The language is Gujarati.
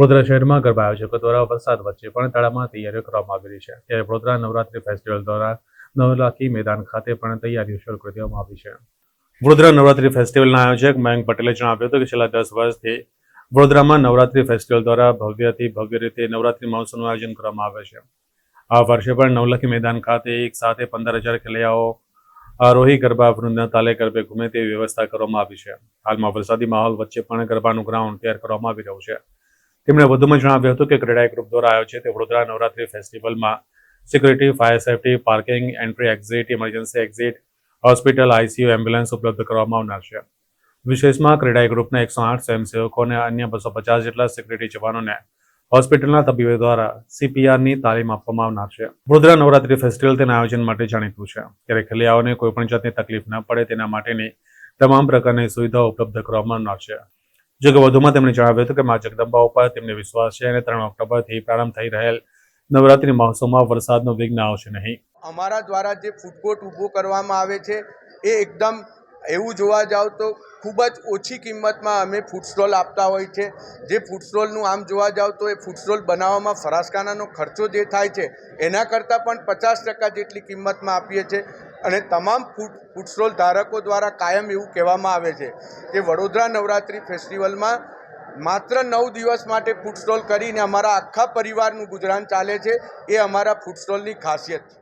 વડોદરા શહેરમાં ગરબા આયોજકો દ્વારા વરસાદ વચ્ચે પણ તળાવમાં તૈયારીઓ કરવામાં આવી છે. ત્યારે વડોદરા નવરાત્રી ફેસ્ટિવલ દ્વારા નવલાખી મેદાન ખાતે પણ તૈયારીઓ શરૂ કરી દેવામાં આવી છે. વડોદરા નવરાત્રી ફેસ્ટિવલના આયોજક મયંક પટેલે જણાવ્યું હતું કે છેલ્લા દસ વર્ષથી વડોદરામાં નવરાત્રી ફેસ્ટિવલ દ્વારા ભવ્યથી ભવ્ય રીતે નવરાત્રી મહોત્સવનું આયોજન કરવામાં આવે છે. આ વર્ષે પણ નવલખી મેદાન ખાતે એક સાથે પંદર હજાર ખેલૈયાઓ, આરોહી ગરબા, વૃંદના, તાલે ગરબે ઘૂમે તેવી વ્યવસ્થા કરવામાં આવી છે. હાલમાં વરસાદી માહોલ વચ્ચે પણ ગરબાનું ગ્રાઉન્ડ તૈયાર કરવામાં આવી રહ્યું છે. તેમણે વધુમાં જણાવ્યું હતું કે ક્રેડાઈ ગ્રુપ દ્વારા આયોજિત વડોદરા નવરાત્રી ફેસ્ટિવલમાં security, fire safety, parking, entry, exit, emergency, exit, hospital, ICU, ambulance ઉપલબ્ધ કરવામાં આવનાર છે. વિશેષમાં ક્રેડાઈ ગ્રુપના એકસો આઠ સ્વયંસેવકો અને અન્ય બસો પચાસ જેટલા સિક્યુરિટી જવાનોને હોસ્પિટલના તબીબો દ્વારા સીપીઆરની તાલીમ આપવામાં આવનાર છે. વડોદરા નવરાત્રી ફેસ્ટિવલ તેના આયોજન માટે જાણીતું છે. ત્યારે ખેલૈયાઓને કોઈપણ જાતની તકલીફ ન પડે તેના માટેની તમામ પ્રકારની સુવિધાઓ ઉપલબ્ધ કરવામાં આવનાર છે. જો કે વધુમાં તેમણે જણાવ્યું હતું કે મા જગદંબા ઉપર તેમને વિશ્વાસ છે અને ત્રણ ઓક્ટોબરથી પ્રારંભ થઈ રહેલ નવરાત્રી મહોત્સવમાં વરસાદનો વિઘ્ન આવશે નહીં. અમારા દ્વારા જે ફૂડકોર્ટ ઊભો કરવામાં આવે છે, એ એકદમ એવું જોવા જાવ તો ખૂબ જ ઓછી કિંમતમાં અમે ફૂડ સ્ટોલ આપતા હોય છે. જે ફૂડ સ્ટોલનું આમ જોવા જાવ તો એ ફૂડ બનાવવામાં ફરાસખાનાનો ખર્ચો જે થાય છે, એના કરતાં પણ પચાસ ટકા જેટલી કિંમતમાં આપીએ છીએ અને તમામ ફૂડ ફૂડ ધારકો દ્વારા કાયમ એવું કહેવામાં આવે છે કે વડોદરા નવરાત્રિ ફેસ્ટિવલમાં માત્ર નવ દિવસ માટે ફૂડ કરીને અમારા આખા પરિવારનું ગુજરાન ચાલે છે એ અમારા ફૂડ સ્ટોલની ખાસિયત છે.